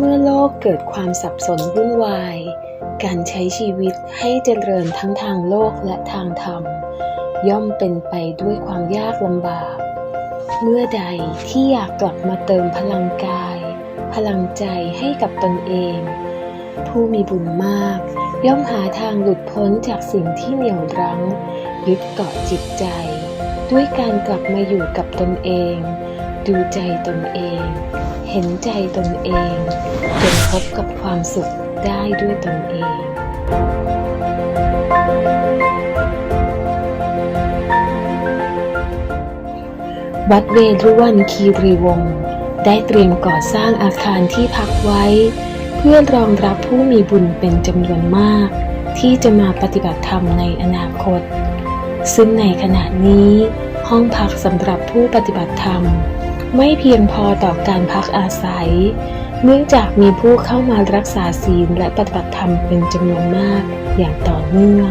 เมื่อโลกเกิดความสับสนวุ่นวาย การใช้ชีวิตให้เจริญทั้งทางโลกและทางธรรม ย่อมเป็นไปด้วยความยากลำบาก เมื่อใดที่อยากกลับมาเติมพลังกาย พลังใจให้กับตนเอง ผู้มีบุญมาก ย่อมหาทางหลุดพ้นจากสิ่งที่เหนี่ยวรั้ง ยึดเกาะจิตใจ ด้วยการกลับมาอยู่กับตนเอง ดูใจตนเอง เห็นใจตนเองจนพบกับความสุขได้ด้วยตนเองวัดเวรุวันคีรีวงศ์ได้เตรียมก่อสร้างอาคารที่พักไว้ เพื่อรองรับผู้มีบุญเป็นจำนวนมาก ที่จะมาปฏิบัติธรรมในอนาคต ซึ่งในขณะนี้ห้องพักสำหรับผู้ปฏิบัติธรรม ไม่เพียงพอต่อการพักอาศัย เนื่องจากมีผู้เข้ามารักษาศีลและปฏิบัติธรรมเป็นจำนวนมากอย่างต่อเนื่อง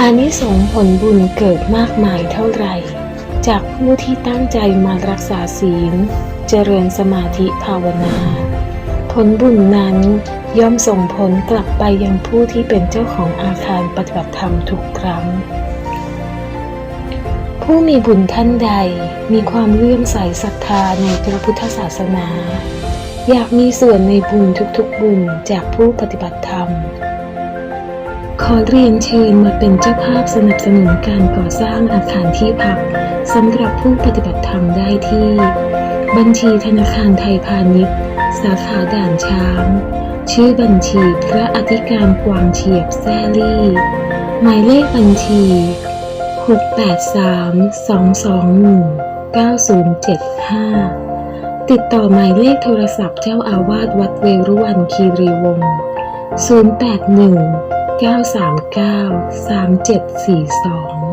อานิสงส์ผลบุญเกิดมากมายเท่าไหร่ จากผู้ที่ตั้งใจมารักษาศีล เจริญสมาธิภาวนา ผลบุญนั้นย่อมส่งผลกลับไปยังผู้ที่เป็นเจ้าของอาคารปฏิบัติธรรมทุกครั้ง ผู้มีบุญท่านใดมีความเลื่อมใสศรัทธาในพระพุทธศาสนา อยากมีส่วนในบุญทุกๆบุญจากผู้ปฏิบัติธรรม ขอเรียนเชิญมาเป็นเจ้าภาพสนับสนุนการก่อสร้างอาคารที่พักสำหรับผู้ปฏิบัติธรรมได้ที่ บัญชีธนาคารไทยพาณิชย์ สาขาด่านช้าง ชื่อบัญชีพระอธิการกวางเฉียบแซลี่ หมายเลขบัญชี 683-221-9075 ติดต่อหมายเลขโทรศัพท์เจ้าอาวาสวัดเวรุวันคีรีวงศ์081 939 3742